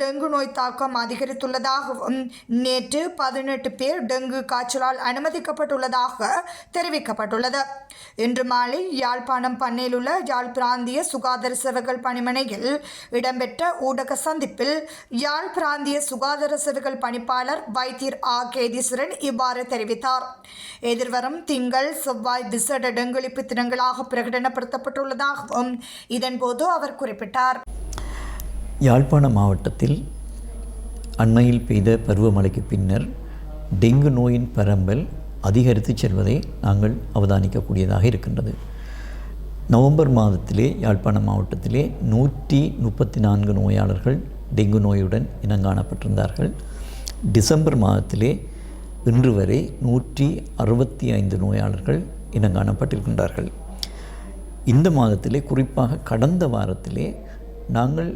Dengue நோய் தாக்கம் அதிகரித்துள்ளதாகவும் நேற்று பதினெட்டு பேர் டெங்கு காய்ச்சலால் அனுமதிக்கப்பட்டுள்ளதாக தெரிவிக்கப்பட்டுள்ளது. இன்று மாலை யாழ்ப்பாணம் பண்ணையில் உள்ள யாழ் பிராந்திய சுகாதார சேவைகள் பணிமனையில் இடம்பெற்ற ஊடக சந்திப்பில் யாழ் பிராந்திய சுகாதார சேவைகள் பணிப்பாளர் வைத்தியர் ஆ. கேதீஸ்வரன் இவ்வாறு தெரிவித்தார். எதிர்வரும் திங்கள் செவ்வாய் விசேட டெங்குளிப்பு தினங்களாக பிரகடனப்படுத்தப்பட்டுள்ளதாகவும் இதன்போது அவர் குறிப்பிட்டார். யாழ்ப்பாண மாவட்டத்தில் அண்மையில் பெய்த பருவமழைக்கு பின்னர் டெங்கு நோயின் பரம்பல் அதிகரித்து செல்வதை நாங்கள் அவதானிக்கக்கூடியதாக இருக்கின்றது. நவம்பர் மாதத்திலே யாழ்ப்பாணம் மாவட்டத்திலே நூற்றி முப்பத்தி நான்கு நோயாளர்கள் டெங்கு நோயுடன் இனங்காணப்பட்டிருந்தார்கள். டிசம்பர் மாதத்திலே இன்று வரை நூற்றி அறுபத்தி ஐந்து நோயாளர்கள் இனங்காணப்பட்டிருக்கின்றார்கள். இந்த மாதத்திலே குறிப்பாக கடந்த வாரத்திலே நாங்கள்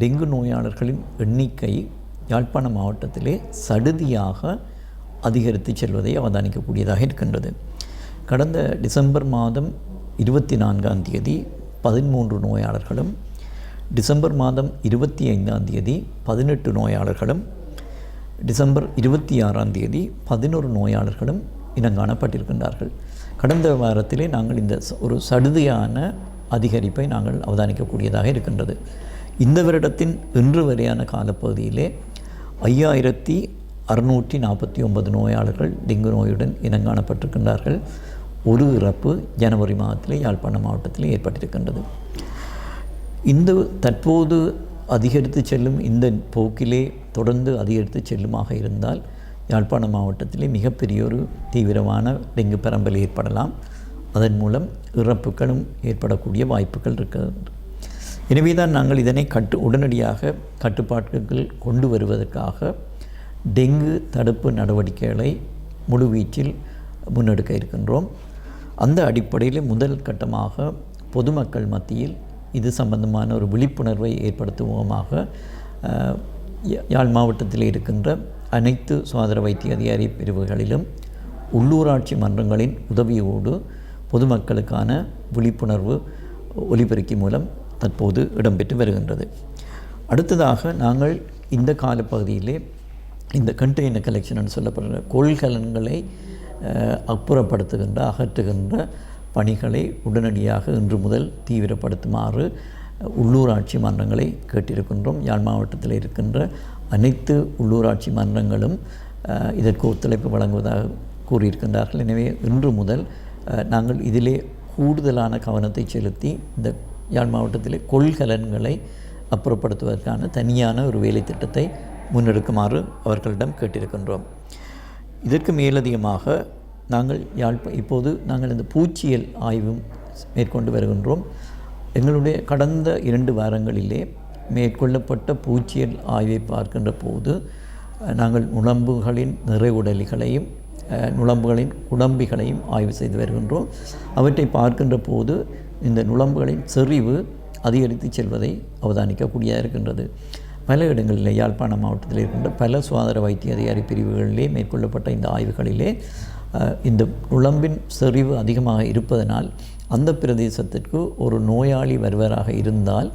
டெங்கு நோயாளர்களின் எண்ணிக்கை யாழ்ப்பாண மாவட்டத்திலே சடுதியாக அதிகரித்து செல்வதை அவதானிக்கக்கூடியதாக இருக்கின்றது. கடந்த டிசம்பர் மாதம் இருபத்தி நான்காம் தேதி பதிமூன்று நோயாளர்களும் டிசம்பர் மாதம் இருபத்தி ஐந்தாம் தேதி பதினெட்டு நோயாளர்களும் டிசம்பர் இருபத்தி ஆறாம் தேதி பதினொரு நோயாளர்களும் இனங்காணப்பட்டிருக்கின்றார்கள். கடந்த வாரத்திலே நாங்கள் இந்த ஒரு சடுதியான அதிகரிப்பை நாங்கள் அவதானிக்கக்கூடியதாக இருக்கின்றது. இந்த வருடத்தின் இன்று வரையான காலப்பகுதியிலே ஐயாயிரத்தி அறுநூற்றி நாற்பத்தி ஒன்பது நோயாளர்கள் டெங்கு நோயுடன் இனங்காணப்பட்டிருக்கின்றார்கள். ஒரு இறப்பு ஜனவரி மாதத்திலே யாழ்ப்பாணம் மாவட்டத்தில் ஏற்பட்டிருக்கின்றது. இந்த தற்போது அதிகரித்து செல்லும் இந்த போக்கிலே தொடர்ந்து அதிகரித்து செல்லுமாக இருந்தால் யாழ்ப்பாணம் மாவட்டத்திலே மிகப்பெரிய ஒரு தீவிரமான டெங்கு பரம்பல் ஏற்படலாம். அதன் மூலம் இறப்புகளும் ஏற்படக்கூடிய வாய்ப்புகள் இருக்கிறது எனவே தான் நாங்கள் இதனை கட்டு உடனடியாக கட்டுப்பாட்டுகள் கொண்டு வருவதற்காக டெங்கு தடுப்பு நடவடிக்கைகளை முழுவீச்சில் முன்னெடுக்க இருக்கின்றோம். அந்த அடிப்படையில் முதல் கட்டமாக பொதுமக்கள் மத்தியில் இது சம்பந்தமான ஒரு விழிப்புணர்வை ஏற்படுத்துவோமாக யா- யாழ் மாவட்டத்தில் இருக்கின்ற அனைத்து சுகாதார வைத்திய அதிகாரி பிரிவுகளிலும் உள்ளூராட்சி மன்றங்களின் உதவியோடு பொதுமக்களுக்கான விழிப்புணர்வு ஒலிபெருக்கி மூலம் தற்போது இடம்பெற்று வருகின்றது. அடுத்ததாக நாங்கள் இந்த காலப்பகுதியிலே இந்த கண்டெய்னர் கலெக்ஷன் சொல்லப்படுற கொள்கலன்களை அப்புறப்படுத்துகின்ற அகற்றுகின்ற பணிகளை உடனடியாக இன்று முதல் தீவிரப்படுத்துமாறு உள்ளூராட்சி மன்றங்களை கேட்டிருக்கின்றோம். யாழ் மாவட்டத்தில் இருக்கின்ற அனைத்து உள்ளூராட்சி மன்றங்களும் இதற்கு ஒத்துழைப்பு வழங்குவதாக கூறியிருக்கின்றார்கள். எனவே இன்று முதல் நாங்கள் இதிலே கூடுதலான கவனத்தை செலுத்தி இந்த யாழ் மாவட்டத்திலே கொள்கலன்களை அப்புறப்படுத்துவதற்கான தனியான ஒரு வேலை திட்டத்தை முன்னெடுக்குமாறு அவர்களிடம் கேட்டிருக்கின்றோம். இதற்கு மேலதிகமாக நாங்கள் யாழ்ப்ப இப்போது நாங்கள் இந்த பூச்சியல் ஆய்வும் மேற்கொண்டு வருகின்றோம். எங்களுடைய கடந்த இரண்டு வாரங்களிலே மேற்கொள்ளப்பட்ட பூச்சியல் ஆய்வை பார்க்கின்ற போது நாங்கள் நுளம்புகளின் நிறைவுடலிகளையும் நுழம்புகளின் நுளம்புகளின் குடம்பிகளையும் ஆய்வு செய்து வருகின்றோம். அவற்றை பார்க்கின்ற போது இந்த நுழம்புகளின் செறிவு அதிகரித்து செல்வதை அவதானிக்கக்கூடியதாக இருக்கின்றது. பல இடங்களில் யாழ்ப்பாணம் மாவட்டத்தில் இருக்கின்ற பல சுகாதார வைத்திய அதிகாரி பிரிவுகளிலே மேற்கொள்ளப்பட்ட இந்த ஆய்வுகளிலே இந்த நுழம்பின் செறிவு அதிகமாக இருப்பதனால் அந்த பிரதேசத்திற்கு ஒரு நோயாளி வருவராக இருந்தால்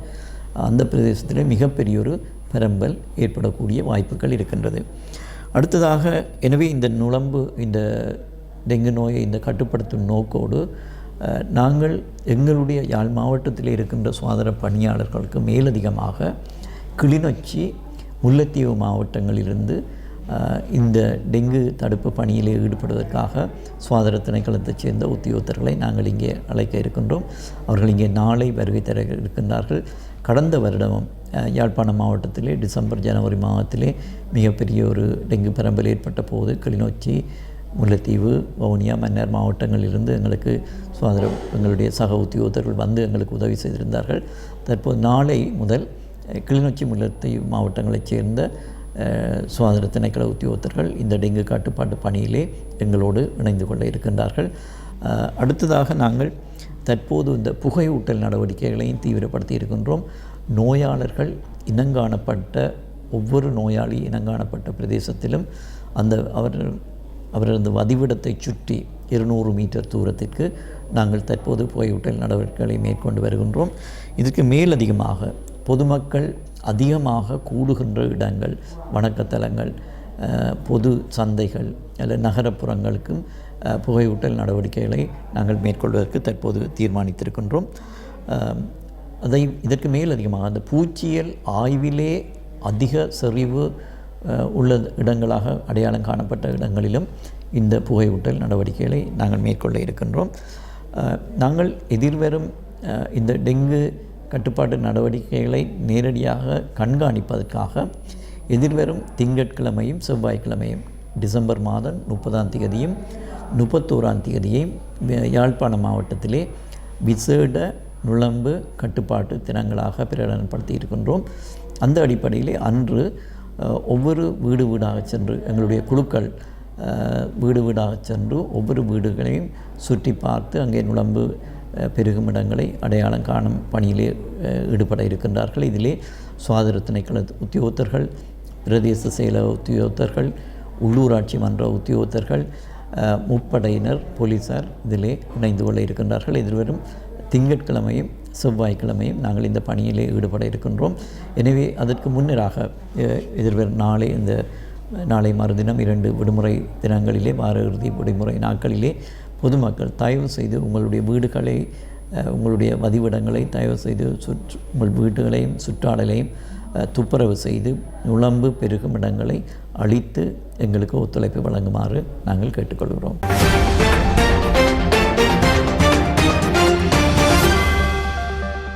அந்த பிரதேசத்திலே மிகப்பெரிய ஒரு பரம்பல் ஏற்படக்கூடிய வாய்ப்புகள் இருக்கின்றது. அடுத்ததாக எனவே இந்த நுழம்பு இந்த டெங்கு நோயை இந்த கட்டுப்படுத்தும் நோக்கோடு நாங்கள் எங்களுடைய யாழ் மாவட்டத்தில் இருக்கின்ற சுகாதார பணியாளர்களுக்கு மேலதிகமாக கிளிநொச்சி முல்லைத்தீவு மாவட்டங்களிலிருந்து இந்த டெங்கு தடுப்பு பணியில் ஈடுபடுவதற்காக சுகாதார திணைக்களத்தைச் சேர்ந்த உத்தியோகத்தர்களை நாங்கள் இங்கே அழைக்க இருக்கின்றோம். அவர்கள் இங்கே நாளை வருகை தர இருக்கின்றார்கள். கடந்த வருடமும் யாழ்ப்பாணம் மாவட்டத்திலே டிசம்பர் ஜனவரி மாதத்திலே மிகப்பெரிய ஒரு டெங்கு பரம்பல் ஏற்பட்ட போது கிளிநொச்சி முல்லைத்தீவு வவுனியா மன்னர் மாவட்டங்களிலிருந்து எங்களுக்கு சுதந்திர எங்களுடைய சக உத்தியோகத்தர்கள் வந்து எங்களுக்கு உதவி செய்திருந்தார்கள். தற்போது நாளை முதல் கிளிநொச்சி முல்லைத்தீவு மாவட்டங்களைச் சேர்ந்த சுதந்திர திணைக்கள உத்தியோகத்தர்கள் இந்த டெங்கு கட்டுப்பாட்டு பணியிலே எங்களோடு இணைந்து கொள்ள இருக்கின்றார்கள். அடுத்ததாக நாங்கள் தற்போது இந்த புகையூட்டல் நடவடிக்கைகளையும் தீவிரப்படுத்தி இருக்கின்றோம். நோயாளர்கள் இனங்காணப்பட்ட ஒவ்வொரு நோயாளி இனங்காணப்பட்ட பிரதேசத்திலும் அந்த அவர் அவரது வதிவிடத்தை சுற்றி இருநூறு மீட்டர் தூரத்திற்கு நாங்கள் தற்போது புகையூட்டல் நடவடிக்கைகளை மேற்கொண்டு வருகின்றோம். இதற்கு மேலதிகமாக பொதுமக்கள் அதிகமாக கூடுகின்ற இடங்கள் வணக்கத்தலங்கள் பொது சந்தைகள் அல்ல நகரப்புறங்களுக்கும் புகையூட்டல் நடவடிக்கைகளை நாங்கள் மேற்கொள்வதற்கு தற்போது தீர்மானித்திருக்கின்றோம். அதை இதற்கு மேல் அதிகமாக அந்த பூச்சியல் ஆய்விலே அதிக செறிவு உள்ள இடங்களாக அடையாளம் காணப்பட்ட இடங்களிலும் இந்த புகையூட்டல் நடவடிக்கைகளை நாங்கள் மேற்கொள்ள இருக்கின்றோம். நாங்கள் எதிர்வரும் இந்த டெங்கு கட்டுப்பாட்டு நடவடிக்கைகளை நேரடியாக கண்காணிப்பதற்காக எதிர்வரும் திங்கட்கிழமையும் செவ்வாய்க்கிழமையும் டிசம்பர் மாதம் முப்பதாம் தேதியும் முப்பத்தோராம் தேதியையும் யாழ்ப்பாண மாவட்டத்திலே விசேட நுழம்பு கட்டுப்பாட்டு தினங்களாக பிரகடனப்படுத்தி இருக்கின்றோம். அந்த அடிப்படையிலே அன்று ஒவ்வொரு வீடு வீடாக சென்று எங்களுடைய குழுக்கள் வீடு வீடாக சென்று ஒவ்வொரு வீடுகளையும் சுற்றி பார்த்து அங்கே நுழம்பு பெருகும் இடங்களை அடையாளம் காணும் பணியிலே ஈடுபட இருக்கின்றார்கள். இதிலே சுகாதார திணைக்கள உத்தியோகத்தர்கள் பிரதேச செயல உத்தியோகத்தர்கள் உள்ளூராட்சி மன்ற உத்தியோகத்தர்கள் முப்படையினர் போலீசார் இதிலே இணைந்து கொள்ள இருக்கின்றார்கள். எதிர்வரும் திங்கட்கிழமையும் செவ்வாய்க்கிழமையும் நாங்கள் இந்த பணியிலே ஈடுபட இருக்கின்றோம். எனவே அதற்கு முன்னராக அஹ், எதிர்வரும் நாளை இந்த நாளை மறுதினம் இரண்டு விடுமுறை தினங்களிலே வார இறுதி விடுமுறை நாட்களிலே பொதுமக்கள் தயவு செய்து உங்களுடைய வீடுகளை உங்களுடைய வதிவிடங்களை தயவு செய்து சுற்று உங்கள் வீடுகளையும் சுற்றாடலையும் துப்புரவு செய்து நுழம்பு பெருகும் இடங்களை அழித்து எங்களுக்கு ஒத்துழைப்பு வழங்குமாறு நாங்கள் கேட்டுக்கொள்கிறோம்.